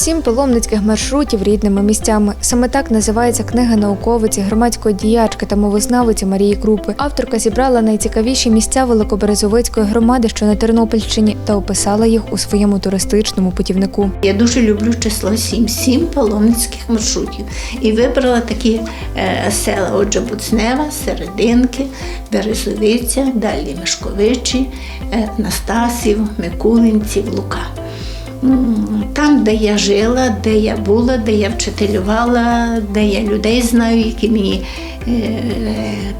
Сім паломницьких маршрутів рідними місцями. Саме так називається книга науковиці, громадської діячки та мовознавиці Марії Крупи. Авторка зібрала найцікавіші місця Великоберезовицької громади, що на Тернопільщині, та описала їх у своєму туристичному путівнику. Я дуже люблю число 7, 7 паломницьких маршрутів. І вибрала такі е, села, отже, Буцнева, Серединки, Березовиця, далі Мешковичі, е, Настасів, Микулинців, Лука. Там, де я жила, де я була, де я вчителювала, де я людей знаю, які мені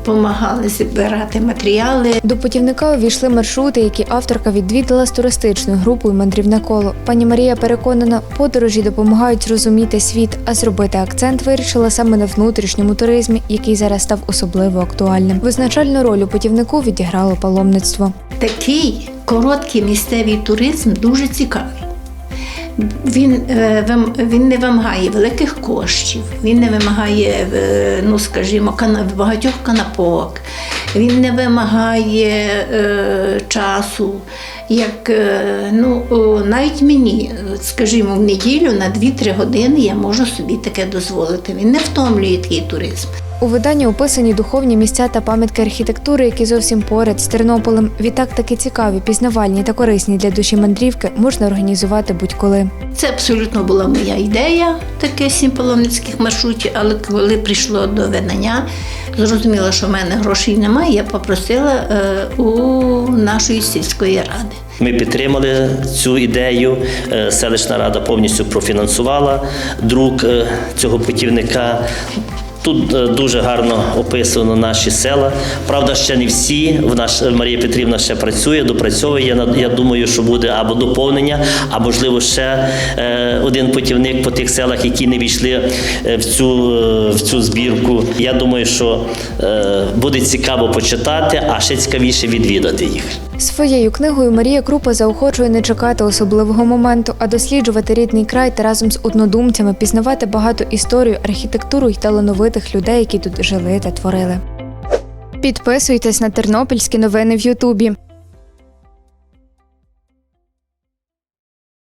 допомагали збирати матеріали. До путівника увійшли маршрути, які авторка відвідала з туристичною групою Мандрівне коло. Пані Марія переконана, подорожі допомагають зрозуміти світ, а зробити акцент вирішила саме на внутрішньому туризмі, який зараз став особливо актуальним. Визначальну роль у путівнику відіграло паломництво. Такий короткий місцевий туризм дуже цікавий. Він, е, він не вимагає великих коштів, він не вимагає, ну скажімо, багатьох канапок, він не вимагає е, часу. Як е, ну, навіть мені, скажімо, в неділю на 2-3 години я можу собі таке дозволити. Він не втомлює такий туризм. У виданні описані духовні місця та пам'ятки архітектури, які зовсім поряд з Тернополем. Відтак таки цікаві, пізнавальні та корисні для душі мандрівки можна організувати будь-коли. Це абсолютно була моя ідея, таке сім паломницьких маршрутів, але коли прийшло до видання, зрозуміла, що в мене грошей немає, я попросила е, у нашої сільської ради. Ми підтримали цю ідею. Е, Селищна рада повністю профінансувала друк е, цього путівника. Тут е, дуже гарно описано наші села. Правда, ще не всі. В наш Марія Петрівна ще працює, допрацьовує. Я, думаю, що буде або доповнення, а можливо ще е, один путівник по тих селах, які не війшли е, в цю, е, в цю збірку. Я думаю, що е, буде цікаво почитати, а ще цікавіше відвідати їх. Своєю книгою Марія Крупа заохочує не чекати особливого моменту, а досліджувати рідний край та разом з однодумцями пізнавати багато історію, архітектуру й талановитих людей, які тут жили та творили. Підписуйтесь на тернопільські новини в Ютубі.